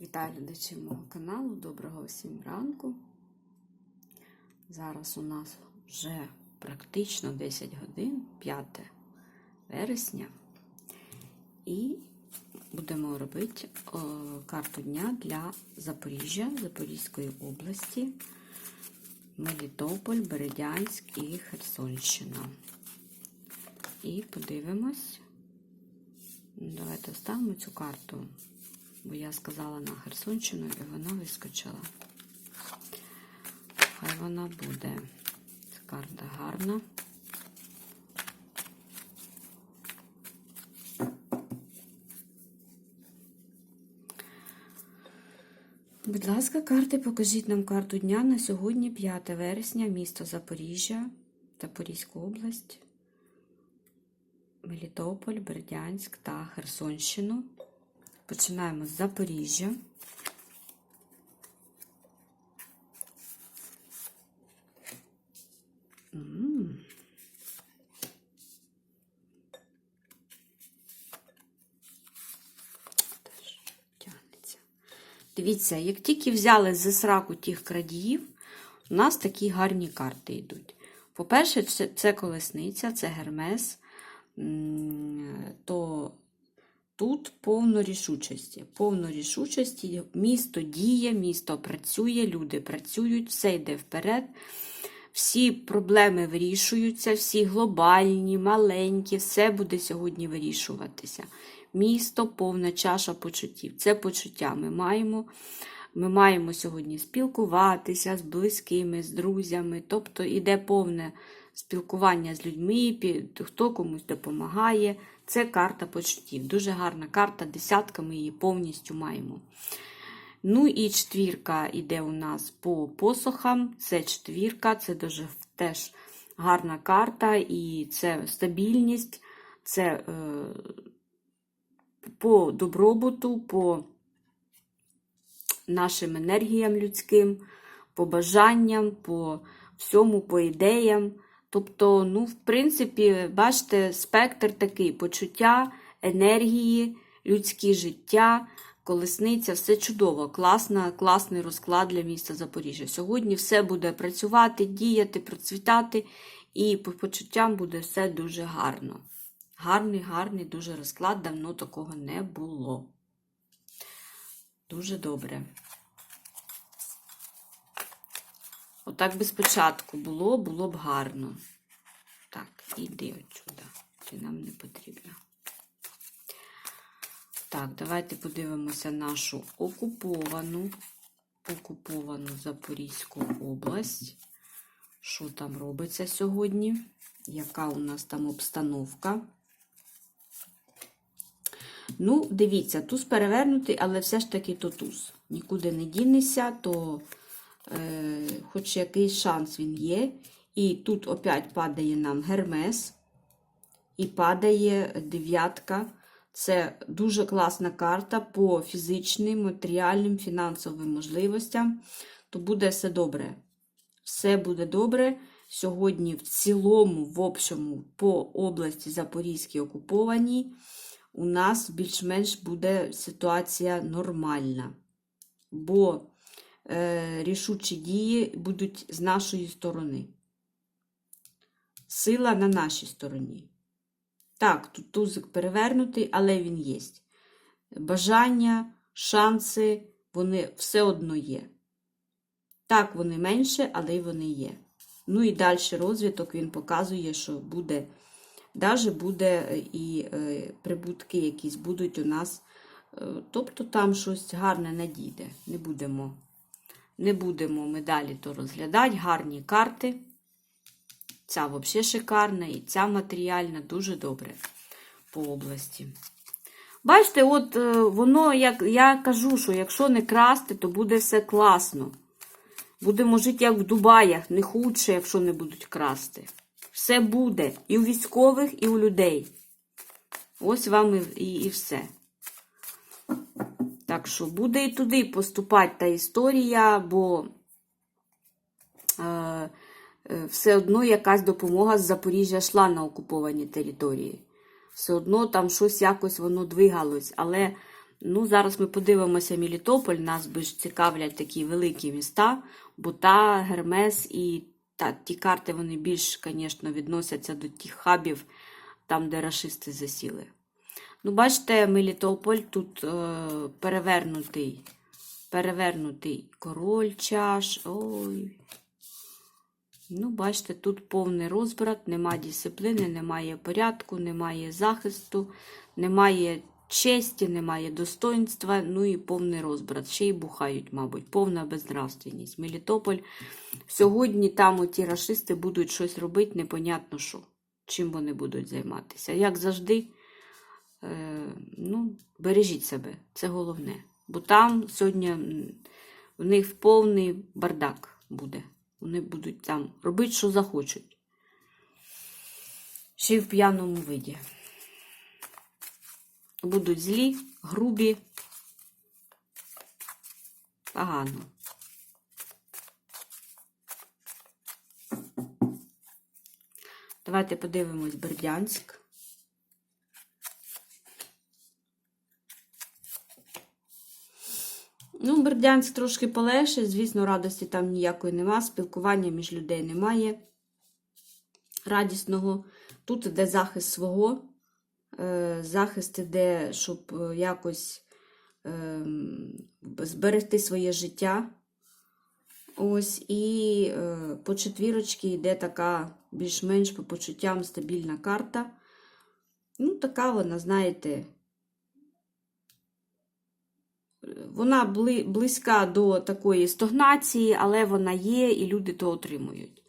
Вітаю глядачі мого каналу. Доброго всім ранку. Зараз у нас вже практично 10 годин, 5 вересня. І будемо робити карту дня для Запоріжжя, Запорізької області, Мелітополь, Бередянськ і Херсонщина. І подивимось. Давайте вставимо цю карту бо я сказала на Херсонщину і вона вискочила. Хай вона буде. Ця карта гарна. Будь ласка, карти, покажіть нам карту дня на сьогодні, 5 вересня, місто Запоріжжя, Запорізька область, Мелітополь, Бердянськ та Херсонщину. Починаємо з Запоріжжя. Дивіться, як тільки взяли з сраку тих крадіїв, у нас такі гарні карти йдуть. По-перше, це колесниця, це гермес, то Тут повно рішучості. Повно рішучості, місто діє, місто працює, люди працюють, все йде вперед. Всі проблеми вирішуються, всі глобальні, маленькі, все буде сьогодні вирішуватися. Місто повна чаша почуттів. Це почуття ми маємо. Ми маємо сьогодні спілкуватися з близькими, з друзями. Тобто йде повне спілкування з людьми, хто комусь допомагає. Це карта почуттів. Дуже гарна карта, десятка, ми її повністю маємо. Ну і четвірка йде у нас по посохам. Це четвірка, це дуже теж гарна карта, і це стабільність, це е, по добробуту, по нашим енергіям людським, по бажанням, по всьому, по ідеям. Тобто, ну, в принципі, бачите, спектр такий почуття, енергії, людське життя, колесниця, все чудово, класна, класний розклад для міста Запоріжжя. Сьогодні все буде працювати, діяти, процвітати, і по почуттям буде все дуже гарно. Гарний, гарний, дуже розклад, давно такого не було. Дуже добре. Отак би спочатку було, було б гарно. Так, іди отсюди. Ти нам не потрібна. Так, давайте подивимося нашу окуповану, окуповану Запорізьку область. Що там робиться сьогодні? Яка у нас там обстановка? Ну, дивіться, туз перевернутий, але все ж таки то туз. Нікуди не дінешся, то хоч якийсь шанс він є. І тут опять падає нам гермес, і падає дев'ятка. Це дуже класна карта по фізичним, матеріальним, фінансовим можливостям. То буде все добре. Все буде добре. Сьогодні в цілому, в общому, по області Запорізькій окупованій, у нас більш-менш буде ситуація нормальна. Бо рішучі дії будуть з нашої сторони. Сила на нашій стороні. Так, тут тузик перевернутий, але він є. Бажання, шанси, вони все одно є. Так, вони менше, але й вони є. Ну і далі розвиток він показує, що буде, навіть буде і е, прибутки якісь будуть у нас. Е, тобто там щось гарне надійде. Не будемо, не будемо ми далі то розглядати. Гарні карти. Ця взагалі шикарна, і ця матеріальна дуже добре по області. Бачите, от е, воно, як я кажу, що якщо не красти, то буде все класно. Будемо жити, як в Дубаях, не худше, якщо не будуть красти. Все буде. І у військових, і у людей. Ось вам і, і, і все. Так що буде і туди поступати та історія, бо. Е, все одно якась допомога з Запоріжжя йшла на окуповані території. Все одно там щось якось воно двигалось. Але Ну, зараз ми подивимося Мелітополь. Нас більш цікавлять такі великі міста, Бута, Гермес і та, ті карти вони більш, звісно, відносяться до тих хабів, там, де рашисти засіли. Ну, бачите, Мелітополь тут е, перевернутий. Перевернутий король чаш. Ой. Ну, бачите, тут повний розбрат, немає дисципліни, немає порядку, немає захисту, немає честі, немає достоинства, ну і повний розбрат. Ще й бухають, мабуть, повна безнравственність. Мелітополь. Сьогодні там оті рашисти будуть щось робити, непонятно що. Чим вони будуть займатися. Як завжди, ну, бережіть себе, це головне. Бо там сьогодні в них повний бардак буде. Вони будуть там робити, що захочуть. Ще й в п'яному виді. Будуть злі, грубі. Погано. Давайте подивимось Бердянськ. Ну, Бердянськ трошки полегше, звісно, радості там ніякої нема, спілкування між людей немає радісного. Тут іде захист свого, е, захист іде, щоб е, якось е, зберегти своє життя. Ось, і по четвірочці йде така більш-менш по почуттям стабільна карта. Ну, така вона, знаєте, вона бли, близька до такої стогнації, але вона є, і люди то отримують.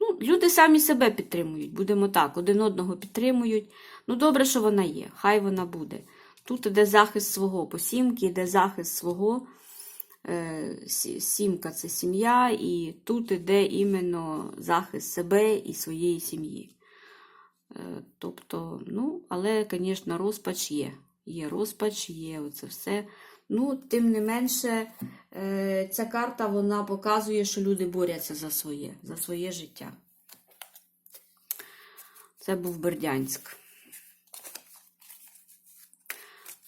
Ну, люди самі себе підтримують, будемо так, один одного підтримують. Ну, добре, що вона є, хай вона буде. Тут іде захист свого, по сімки йде захист свого. Е, Сімка це сім'я, і тут іде іменно захист себе і своєї сім'ї. Е, Тобто, ну, але, звісно, розпач є. Є розпач, є оце все. Ну, тим не менше, е, ця карта вона показує, що люди борються за своє, за своє життя. Це був Бердянськ.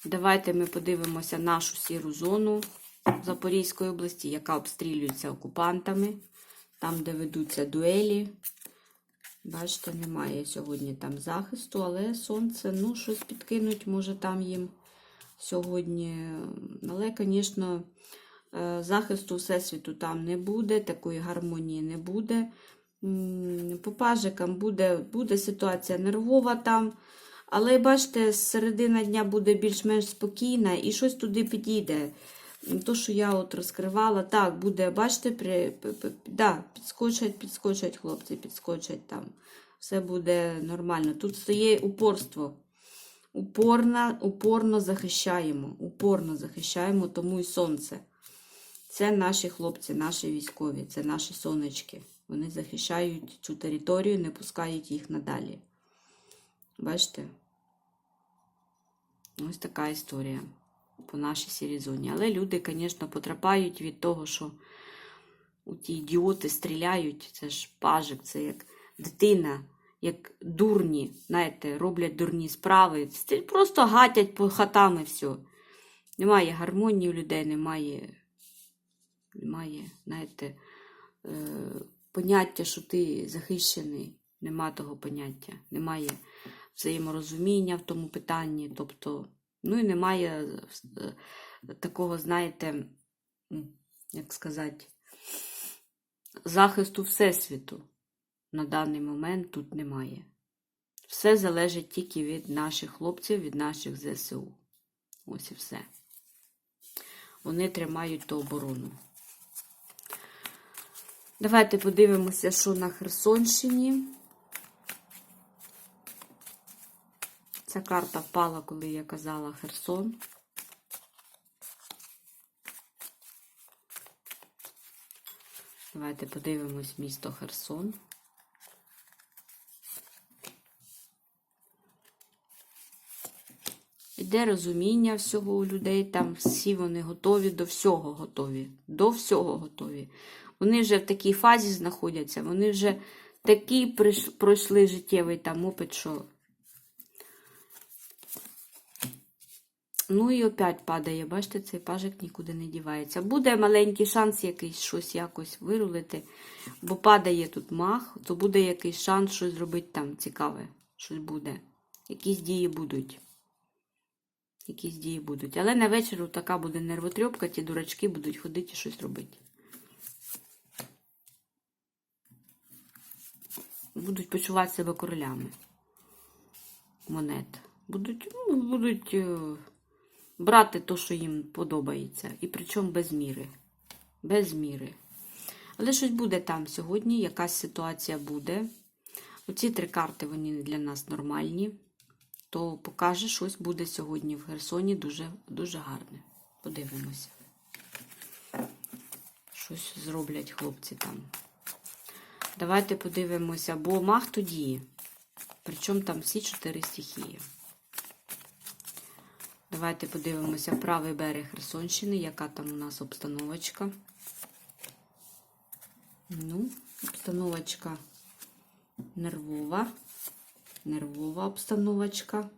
Давайте ми подивимося нашу сіру зону Запорізької області, яка обстрілюється окупантами, там, де ведуться дуелі. Бачите, немає сьогодні там захисту, але сонце, ну, щось підкинуть, може там їм сьогодні. Але, звісно, е, захисту Всесвіту там не буде, такої гармонії не буде. По пажикам буде, буде ситуація нервова там. Але бачите, середина дня буде більш-менш спокійна і щось туди підійде. То, що я от розкривала, так, буде, бачите, при, да, підскочать, підскочать хлопці, підскочать там. Все буде нормально. Тут стоїть упорство. Упорно, упорно захищаємо. Упорно захищаємо, тому і сонце. Це наші хлопці, наші військові, це наші сонечки. Вони захищають цю територію, не пускають їх надалі. Бачите? Ось така історія по нашій сірій зоні. Але люди, звісно, потрапають від того, що у ті ідіоти стріляють. Це ж пажик, це як дитина, як дурні, знаєте, роблять дурні справи. Просто гатять по хатам і все. Немає гармонії у людей, немає, немає, знаєте, е, поняття, що ти захищений. Нема того поняття. Немає взаєморозуміння в тому питанні. Тобто, ну і немає е, такого, знаєте, як сказати, захисту Всесвіту на даний момент тут немає. Все залежить тільки від наших хлопців, від наших ЗСУ. Ось і все. Вони тримають ту оборону. Давайте подивимося, що на Херсонщині. Ця карта впала, коли я казала Херсон. Давайте подивимось місто Херсон. Іде розуміння всього у людей, там всі вони готові до всього готові. До всього готові. Вони вже в такій фазі знаходяться, вони вже такий пройшли життєвий там опит, що Ну і опять падає, бачите, цей пажик нікуди не дівається. Буде маленький шанс якийсь щось якось вирулити, бо падає тут мах, то буде якийсь шанс щось зробити там цікаве. Щось буде. Якісь дії будуть. Якісь дії будуть. Але на вечір така буде нервотрьопка, ті дурачки будуть ходити і щось робити. Будуть почувати себе королями монет. Будуть, ну, будуть е, брати те, що їм подобається. І причому без міри. Без міри. Але щось буде там сьогодні, якась ситуація буде. Оці три карти вони для нас нормальні. То покаже, щось буде сьогодні в Херсоні дуже, дуже гарне. Подивимося. Щось зроблять хлопці там. Давайте подивимося, бо мах тоді. Причому там всі чотири стихії. Давайте подивимося правий берег Херсонщини, яка там у нас обстановочка. Ну, обстановочка нервова. Нервова обстановочка.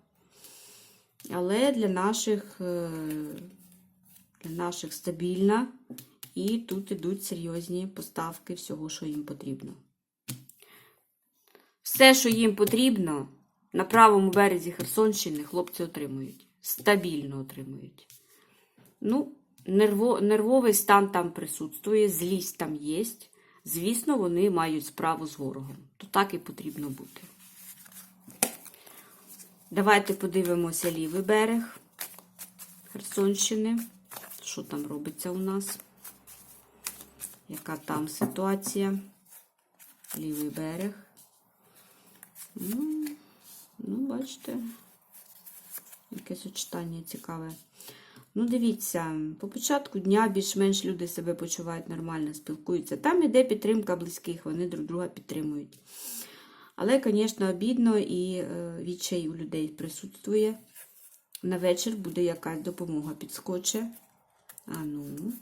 Але для наших, е, для наших стабільна. І тут ідуть серйозні поставки всього, що їм потрібно. Все, що їм потрібно, на правому березі Херсонщини хлопці отримують. Стабільно отримують. Ну, нерво, нервовий стан там присутствує, злість там є. Звісно, вони мають справу з ворогом. То так і потрібно бути. Давайте подивимося лівий берег Херсонщини. Що там робиться у нас? Яка там ситуація? Лівий берег. Ну, ну, бачите, яке сочетання цікаве. Ну, дивіться, по початку дня більш-менш люди себе почувають нормально, спілкуються. Там іде підтримка близьких, вони друг друга підтримують. Але, звісно, обідно і е, відчай у людей присутствує. На вечір буде якась допомога підскоче. А ну,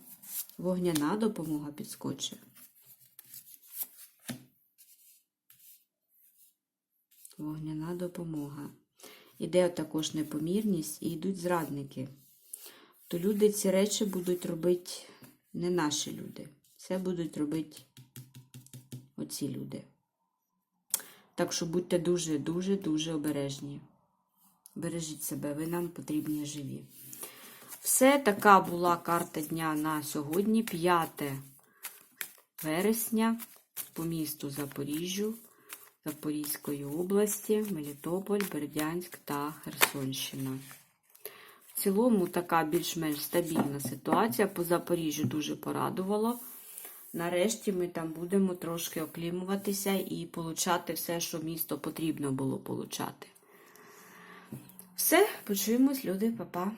вогняна допомога підскоче. Вогняна допомога. Іде також непомірність і йдуть зрадники. То люди ці речі будуть робити не наші люди. Це будуть робити оці люди. Так що будьте дуже-дуже дуже обережні. Бережіть себе, ви нам потрібні живі. Все, така була карта дня на сьогодні, 5 вересня, по місту Запоріжжю, Запорізької області, Мелітополь, Бердянськ та Херсонщина. В цілому така більш-менш стабільна ситуація. По Запоріжжю дуже порадувало. Нарешті ми там будемо трошки оклімуватися і получати все, що місто потрібно було получати. Все, почуємось, люди, па-па.